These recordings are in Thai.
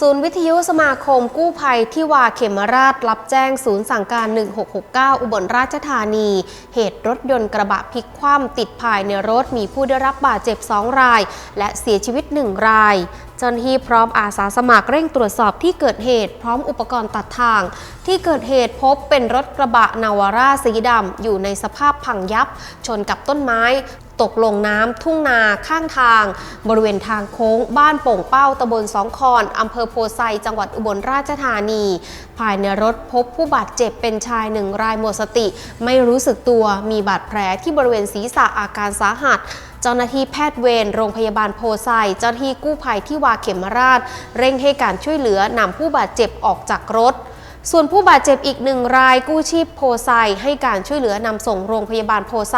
ศูนย์วิทยุสมาคมกู้ภัยที่วาเขมราชรับแจ้งศูนย์สั่งการ 1669 อุบลราชธานี เหตุรถยนต์กระบะพลิกคว่ำติดภายในรถมีผู้ได้รับบาดเจ็บ 2 ราย และเสียชีวิต 1 รายเจ้าหน้าที่พร้อมอาสาสมัครเร่งตรวจสอบที่เกิดเหตุ พร้อมอุปกรณ์ตัดทาง ที่เกิดเหตุพบเป็นรถกระบะนาวาร่าสีดำอยู่ในสภาพพังยับ ชนกับต้นไม้ ตกลงน้ำทุ่งนาข้างทาง บริเวณทางโค้ง บ้านโป่งเป้าตำบลสองคอนอำเภอโพไซจังหวัดอุบลราชธานี ภายในรถพบผู้บาดเจ็บเป็นชายหนึ่งรายหมดสติ ไม่รู้สึกตัวมีบาดแผลที่บริเวณศีรษะอาการสาหัสเจ้าหน้าที่แพทย์เวรโรงพยาบาลโพไซ เจ้าหน้าที่กู้ภัยที่วาเขมราช เร่งให้การช่วยเหลือนำผู้บาดเจ็บออกจากรถ ส่วนผู้บาดเจ็บอีกหนึ่งรายกู้ชีพโพไซให้การช่วยเหลือนำส่งโรงพยาบาลโพไซ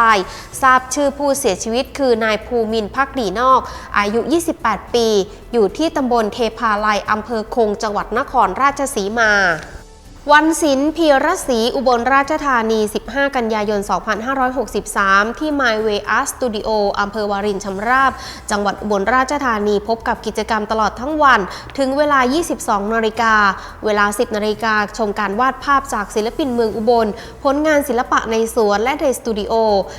ทราบชื่อผู้เสียชีวิตคือนายภูมินพักดีนอก อายุ 28 ปี อยู่ที่ตำบลเทพาลัยอำเภอคงจังหวัดนครราชสีมา วันศิลป์พีรศรีอุบลราชธานี 15 กันยายน 2563 ที่ My Way Art Studio อำเภอวารินชำราบ จังหวัดอุบลราชธานีพบกับกิจกรรมตลอดทั้งวัน ถึงเวลา 22 นาฬิกา เวลา 10 นาฬิกา ชมการวาดภาพจากศิลปินเมืองอุบล ผลงานศิลปะในสวนและในสตูดิโอ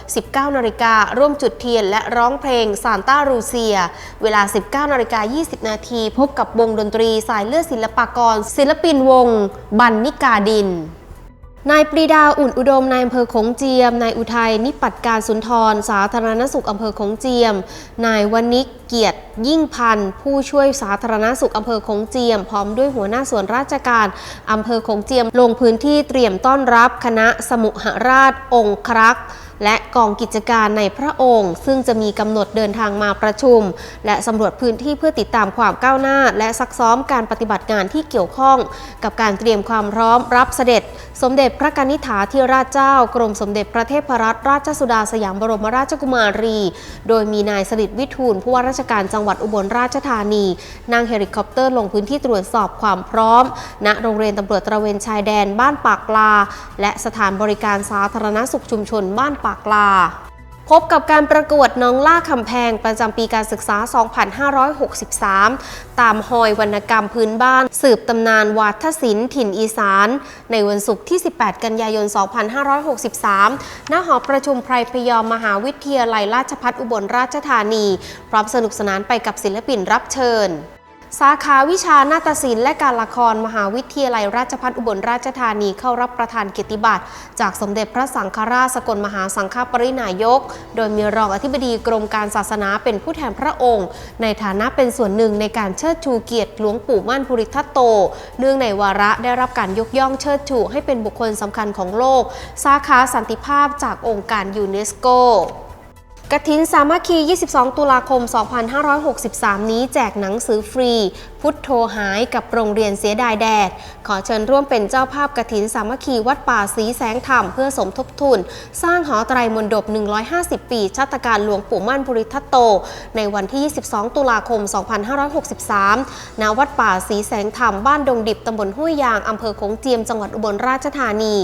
19 นาฬิการ่วมจุดเทียนและร้องเพลงซานต้ารูเซีย เวลา 19 นาฬิกา 20 นาที พบกับวงดนตรีสายเลือดศิลปากร ศิลปินวง บันนิกาดิน นายปรีดาอุ่นอุดมนายอำเภอคงเจียม นายอุทัยนิปัตการสุนทร สาธารณสุขอำเภอคงเจียม นายวนิกเกียรติยิ่งพันธ์ผู้ช่วยสาธารณสุขอำเภอคงเจียม พร้อมด้วยหัวหน้าส่วนราชการอำเภอคงเจียม ลงพื้นที่เตรียมต้อนรับคณะสมุหราชองครักษ์ และกองกิจการในพระองค์ ซึ่งจะมีกำหนดเดินทางมาประชุม และสำรวจพื้นที่เพื่อติดตามความก้าวหน้า และซักซ้อมการปฏิบัติงานที่เกี่ยวข้อง กับการเตรียมความพร้อมรับเสด็จ สมเด็จพระกนิษฐาธิราชเจ้า กรมสมเด็จพระเทพรัตนราชสุดาสยามบรมราชกุมารี โดยมีนายสฤษดิ์วิทูลผู้ว่าราชการจังหวัดอุบลราชธานีนั่งเฮลิคอปเตอร์ลงพื้นที่ตรวจสอบความพร้อม ณโรงเรียนตำรวจตระเวนชายแดนบ้านปากลา และสถานบริการสาธารณสุขชุมชนบ้านปากลา พบกับการประกวดน้องล่าคำแพงประจำปีการศึกษา 2563 ตามหอยวรรณกรรมพื้นบ้าน สืบตำนานวาทศิลป์ถิ่นอีสาน ในวันศุกร์ที่ 18 กันยายน 2563 ณ หอประชุมไพรพยอมมหาวิทยาลัยราชภัฏอุบลราชธานี พร้อมสนุกสนานไปกับศิลปินรับเชิญ สาขาวิชานาฏศิลป์และการละครมหาวิทยาลัยราชภัฏอุบลราชธานีเข้ารับประทานเกียรติบัตรจากสมเด็จพระสังฆราชสกลมหาสังฆปรินายก โดยมีรองอธิบดีกรมการศาสนาเป็นผู้แทนพระองค์ ในฐานะเป็นส่วนหนึ่งในการเชิดชูเกียรติหลวงปู่มั่นภูริทัตโต เนื่องในวาระได้รับการยกย่องเชิดชูให้เป็นบุคคลสำคัญของโลก สาขาสันติภาพจากองค์การยูเนสโก กฐินสามัคคี 22 ตุลาคม 2563 นี้แจกหนังสือฟรี พุทโธหายกับโรงเรียนเสียดายแดด ขอเชิญร่วมเป็นเจ้าภาพกฐินสามัคคีวัดป่าสีแสงธรรมเพื่อสมทบทุน สร้างหอไตรมนดบ 150 ปีชาตการหลวงปู่มั่นภูริทัตโต ในวันที่ 22 ตุลาคม 2563 ณ วัดป่าสีแสงธรรมบ้านดงดิบตำบลห้วยยางอำเภอโขงเจียมจังหวัดอุบลราชธานี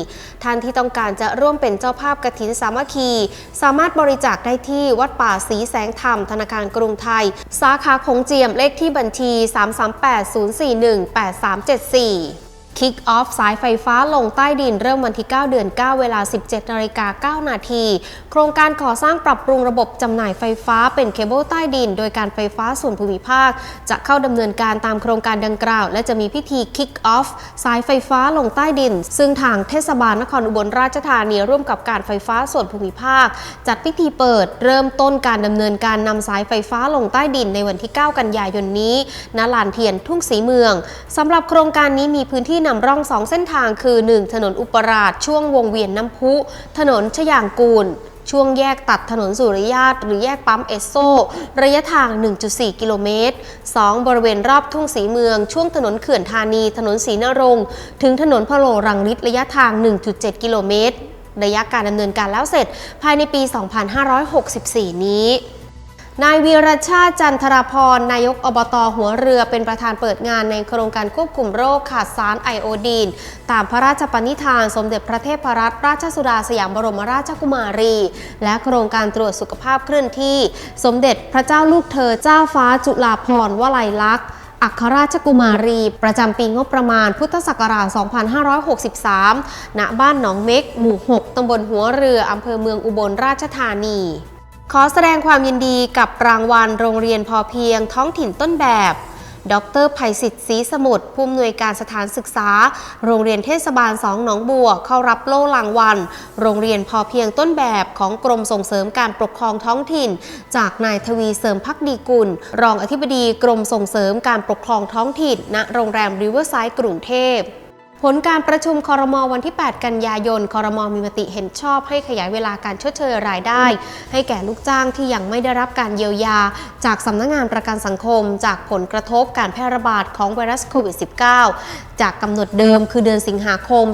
ท่านที่ต้องการจะร่วมเป็นเจ้าภาพกฐินสามัคคี สามารถบริจาคได้ที่วัดป่าสีแสงธรรมธนาคารกรุงไทย สาขาคงเจียมเลขที่บัญชี 338-041-8374 Kick Off สายไฟฟ้าลงใต้ดินเริ่มวันที่ 9 เดือน 9 เวลา 17นาฬิกา9นาทีโครงการก่อสร้างปรับปรุงระบบจำหน่ายไฟฟ้าเป็นเคเบิลใต้ดิน โดยการไฟฟ้าส่วนภูมิภาค จะเข้าดำเนินการตามโครงการดังกล่าว และจะมีพิธี Kick Off สายไฟฟ้าลงใต้ดิน ซึ่งทางเทศบาลนครอุบลราชธานีร่วมกับการไฟฟ้าส่วนภูมิภาค จัดพิธีเปิด เริ่มต้นการดำเนินการนำสายไฟฟ้าลงใต้ดินในวันที่ 9 กันยายนนี้ณลานเทียนทุ่งสีเมืองสำหรับโครงการนี้มีพื้นที่นำร่องสองเส้นทางคือ 1 ถนนอุปราชช่วงวงเวียนน้ำพุ ถนนชยางกูล ช่วงแยกตัดถนนสุริยาตหรือแยกปั๊มเอสโซ ระยะทาง 1.4 กิโลเมตร 2 บริเวณรอบทุ่งสีเมือง ช่วงถนนเขื่อนธานี ถนนศรีนรงค์ถึงถนนพะโลรังนิตระยะทาง 1.7 กิโลเมตร ระยะการดำเนินการแล้วเสร็จภายในปี 2564 นี้ นายวีรชาติจันทรพร นายกอบตหัวเรือเป็นประธานเปิดงานในโครงการควบคุมโรคขาดสารไอโอดีน ตามพระราชปณิธานสมเด็จพระเทพรัตนราชสุดาสยามบรมราชกุมารี และโครงการตรวจสุขภาพเคลื่อนที่ สมเด็จพระเจ้าลูกเธอเจ้าฟ้าจุฬาภรณ์วลัยลักษณ์อัครราชกุมารี ประจำปีงบประมาณพุทธศักราช 2563 ณ บ้านหนองเม็ก หมู่ 6 ตำบลหัวเรือ อำเภอเมืองอุบลราชธานี ขอแสดงความยินดีกับรางวัลโรงเรียนพอเพียงท้องถิ่นต้นแบบ ดรภัยสิทธิ์ศรีสมุทรผู้อำนวยการสถานศึกษา โรงเรียนเทศบาลสองหนองบัวเข้ารับโล่รางวัล โรงเรียนพอเพียงต้นแบบของกรมส่งเสริมการปกครองท้องถิ่น จากนายทวีเสริมพักดีกุล รองอธิบดีกรมส่งเสริมการปกครองท้องถิ่น ณ โรงแรมริเวอร์ไซด์กรุงเทพ ผลการประชุมคอรมอวันที่ 8 กันยายน คอรมอมีมติเห็นชอบให้ขยายเวลาการชดเชยรายได้ ให้แก่ลูกจ้างที่ยังไม่ได้รับการเยียวยา จากสำนักงานประกันสังคม จากผลกระทบการแพร่ระบาดของไวรัสโควิด -19 จากกำหนดเดิมคือเดือนสิงหาคม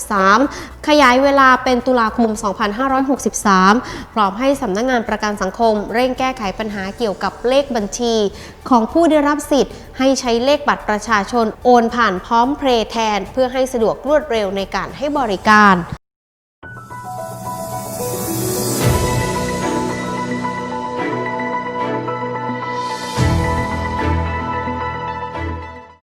2563 ขยายเวลาเป็นตุลาคม 2563 พร้อมให้สำนักงานประกันสังคม เร่งแก้ไขปัญหาเกี่ยวกับเลขบัญชี ของผู้ได้รับสิทธิ์ ให้ใช้เลขบัตรประชาชนโอนผ่านพร้อมเพรย์แทนเพื่อให้สะดวกรวดเร็วในการให้บริการ